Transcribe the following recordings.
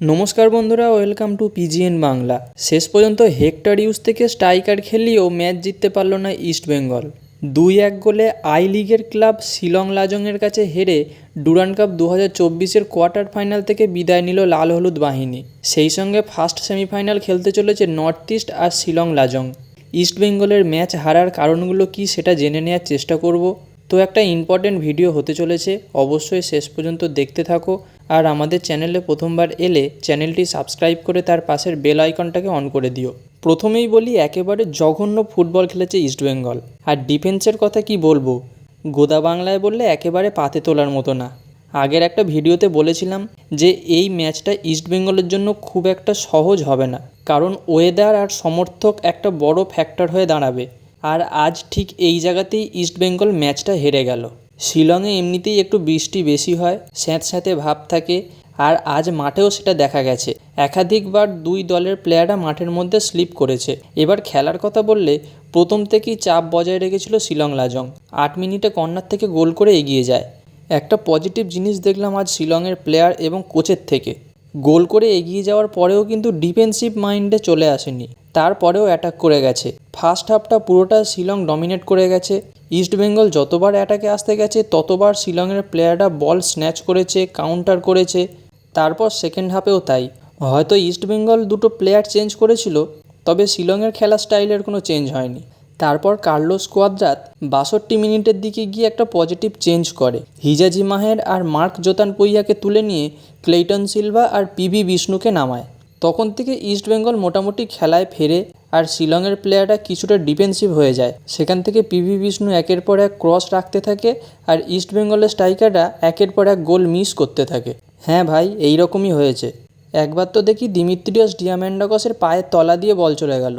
নমস্কার বন্ধুরা, welcome to পিজিএন Bangla. শেষ পর্যন্ত হেক্টর ইউজ থেকে স্ট্রাইকার খেলিয়েও ম্যাচ জিততে পারল না ইস্ট বেঙ্গল। দুই এক গোলে আই লিগের ক্লাব শিলং লাজংয়ের কাছে হেরে ডুরান কাপ দু হাজার চব্বিশের কোয়ার্টার ফাইনাল থেকে বিদায় নিল লাল হলুদ বাহিনী। সেই সঙ্গে ফার্স্ট সেমিফাইনাল খেলতে চলেছে নর্থ ইস্ট আর শিলং লাজং। ইস্ট বেঙ্গলের ম্যাচ হারার কারণগুলো কি সেটা জেনে নেওয়ার চেষ্টা করব? তো একটা ইম্পর্টেন্ট ভিডিও হতে চলেছে। অবশ্যই শেষ পর্যন্ত দেখতে থাকো। আর আমাদের চ্যানেলে প্রথমবার এলে চ্যানেলটি সাবস্ক্রাইব করে তার পাশের বেল আইকনটাকে অন করে দিও। প্রথমেই বলি, একেবারে জঘন্য ফুটবল খেলেছে ইস্টবেঙ্গল আর ডিফেন্সের কথা কি বলব? গোদা বাংলায় বললে একেবারে পাতে তোলার মতো না। আগের একটা ভিডিওতে বলেছিলাম যে, এই ম্যাচটা ইস্টবেঙ্গলের জন্য খুব একটা সহজ হবে না। কারণ ওয়েদার আর সমর্থক একটা বড় ফ্যাক্টর হয়ে দাঁড়াবে। আর আজ ঠিক এই জায়গাতেই ইস্টবেঙ্গল ম্যাচটা হেরে গেল। শিলংয়ে এমনিতেই একটু বৃষ্টি বেশি হয়, স্যাঁতস্যাঁতে ভাব থাকে আর আজ মাঠেও সেটা দেখা গেছে। একাধিকবার দুই দলের প্লেয়াররা মাঠের মধ্যে স্লিপ করেছে। এবার খেলার কথা বললে প্রথম থেকেই চাপ বজায় রেখেছিল শিলং লাজং। আট মিনিটে কর্নার থেকে গোল করে এগিয়ে যায়। একটা পজিটিভ জিনিস দেখলাম আজ শিলংয়ের প্লেয়ার এবং কোচের থেকে। গোল করে এগিয়ে যাওয়ার পরেও কিন্তু ডিফেন্সিভ মাইন্ডে চলে আসেনি। তারপরেও অ্যাটাক করে গেছে। ফার্স্ট হাফটা পুরোটা শিলং ডমিনেট করে গেছে। ইস্টবেঙ্গল যতবার অ্যাটাকে আসতে গেছে, ততবার শিলংয়ের প্লেয়াররা বল স্ন্যাচ করেছে কাউন্টার করেছে। তারপর সেকেন্ড হাফেও তাই। হয়তো ইস্টবেঙ্গল দুটো প্লেয়ার চেঞ্জ করেছিল, তবে শিলংয়ের খেলা স্টাইলের কোনো চেঞ্জ হয়নি। তারপর কার্লোস কোয়াদ্রাত বাষট্টি মিনিটের দিকে গিয়ে একটা পজিটিভ চেঞ্জ করে। হিজাজি মাহের আর মার্ক জোতান পইয়াকে তুলে নিয়ে ক্লেইটন সিলভা আর পিবি বিষ্ণুকে নামায়। তখন থেকে ইস্টবেঙ্গল মোটামুটি খেলায় ফেরে আর শিলংয়ের প্লেয়াররা কিছুটা ডিফেন্সিভ হয়ে যায়। সেখান থেকে পিভি বিষ্ণু একের পর এক ক্রস রাখতে থাকে আর ইস্টবেঙ্গলের স্ট্রাইকাররা একের পর এক গোল মিস করতে থাকে। হ্যাঁ ভাই এই রকমই হয়েছে। একবার তো দেখি দিমিত্রিয়স ডিয়ামেন্ডাকসের পায়ের তলা দিয়ে বল চলে গেল।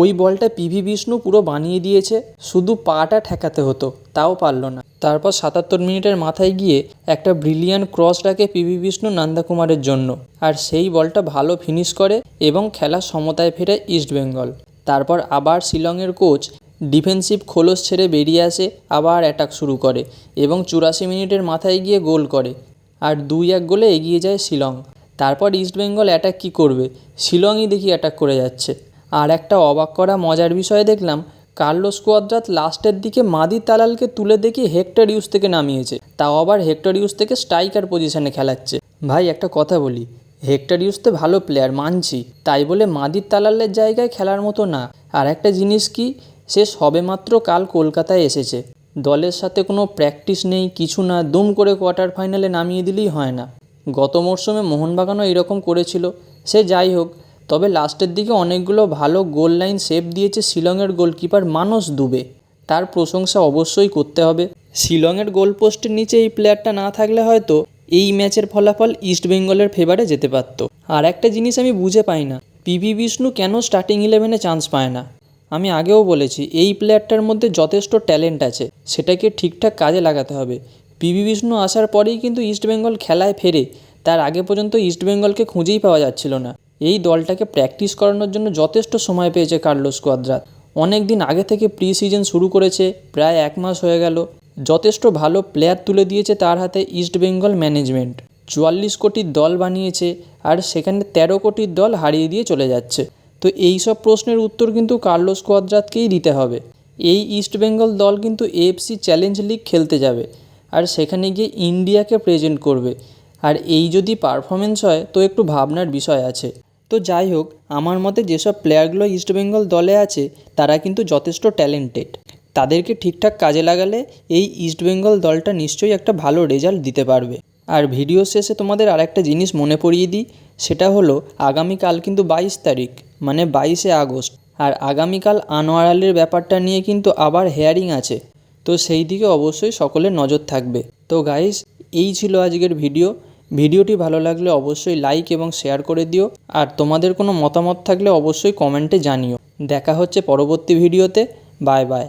ওই বলটা পিভি বিষ্ণু পুরো বানিয়ে দিয়েছে। শুধু পাটা ঠেকাতে হতো, তাও পারল না। তারপর সাতাত্তর মিনিটের মাথায় গিয়ে একটা ব্রিলিয়ান ক্রস রাখে পিভি বিষ্ণু নন্দাকুমারের জন্য। আর সেই বলটা ভালো ফিনিশ করে এবং খেলা সমতায় ফেরে ইস্টবেঙ্গল তারপর আবার শিলংয়ের কোচ ডিফেন্সিভ খোলস ছেড়ে বেরিয়ে আসে, আবার অ্যাটাক শুরু করে এবং চুরাশি মিনিটের মাথায় গিয়ে গোল করে। আর দুই এক গোলে এগিয়ে যায় শিলং। তারপর ইস্টবেঙ্গল অ্যাটাক কী করবে? শিলংই দেখি অ্যাটাক করে যাচ্ছে। আর একটা অবাক করা মজার বিষয় দেখলাম কার্লোস কোয়াদ্রাত লাস্টের দিকে মাদি তালালকে তুলে দেখি হেক্টর ইউজ থেকে নামিয়েছে। তাও আবার হেক্টর ইউজ থেকে স্ট্রাইকার পজিশনে খেলাচ্ছে। ভাই, একটা কথা বলি, হেক্টর ইউজ তো ভালো প্লেয়ার, মানছি। তাই বলে মাদির তালালের জায়গায় খেলার মতো না। আর একটা জিনিস কি সে সবেমাত্র কাল কলকাতায় এসেছে। দলের সাথে কোনো প্র্যাকটিস নেই, কিছু না, দুম করে কোয়ার্টার ফাইনালে নামিয়ে দিলেই হয় না। গত মরশুমে মোহনবাগানও এরকম করেছিল। সে যাই হোক তবে লাস্টের দিকে অনেকগুলো ভালো গোল লাইন সেভ দিয়েছে শিলংয়ের গোলকিপার মানস দুবে। তার প্রশংসা অবশ্যই করতে হবে। শিলংয়ের গোল পোস্টের নিচে এই প্লেয়ারটা না থাকলে হয়তো এই ম্যাচের ফলাফল ইস্ট বেঙ্গলের ফেভারে যেতে পারত। আর একটা জিনিস আমি বুঝে পাই না পিভি বিষ্ণু কেন স্টার্টিং ইলেভেনে চান্স পায় না? আমি আগেও বলেছি, এই প্লেয়ারটার মধ্যে যথেষ্ট ট্যালেন্ট আছে, সেটাকে ঠিকঠাক কাজে লাগাতে হবে। পিভি বিষ্ণু আসার পরেই কিন্তু ইস্টবেঙ্গল খেলায় ফেরে, তার আগে পর্যন্ত ইস্টবেঙ্গলকে খুঁজেই পাওয়া যাচ্ছিল না। এই দলটাকে প্র্যাকটিস করানোর জন্য যথেষ্ট সময় পেয়েছে কার্লোস কোয়াদ্রাত। অনেক দিন আগে থেকে প্রি সিজন শুরু করেছে, প্রায় এক মাস হয়ে গেল। যথেষ্ট ভালো প্লেয়ার তুলে দিয়েছে তার হাতে ইস্টবেঙ্গল ম্যানেজমেন্ট চুয়াল্লিশ কোটির দল বানিয়েছে আর সেখানে তেরো কোটির দল হারিয়ে দিয়ে চলে যাচ্ছে। তো এই সব প্রশ্নের উত্তর কিন্তু কার্লোস কোয়াদ্রাতকেই দিতে হবে। এই ইস্টবেঙ্গল দল কিন্তু এএফসি চ্যালেঞ্জ লিগ খেলতে যাবে আর সেখানে গিয়ে ইন্ডিয়াকে প্রেজেন্ট করবে। আর এই যদি পারফরমেন্স হয়, তো একটু ভাবনার বিষয় আছে। তো যাই হোক, আমার মতে যেসব প্লেয়ারগুলো ইস্টবেঙ্গল দলে আছে, তারা কিন্তু যথেষ্ট ট্যালেন্টেড তাদেরকে ঠিকঠাক কাজে লাগালে এই ইস্টবেঙ্গল দলটা নিশ্চয়ই একটা ভালো রেজাল্ট দিতে পারবে। আর ভিডিও শেষে তোমাদের আরেকটা জিনিস মনে পড়িয়ে দিই, সেটা হলো আগামীকাল কিন্তু বাইশ তারিখ মানে বাইশে আগস্ট। আর আগামীকাল আনোয়ার আলীর ব্যাপারটা নিয়ে কিন্তু আবার হেয়ারিং আছে। তো সেই দিকে অবশ্যই সকলের নজর থাকবে। তো গাইস এই ছিল আজকের ভিডিও ভিডিওটি ভালো লাগলে অবশ্যই লাইক এবং শেয়ার করে দিও, আর তোমাদের কোনো মতামত থাকলে অবশ্যই কমেন্টে জানিও। দেখা হচ্ছে পরবর্তী ভিডিওতে, বাই বাই।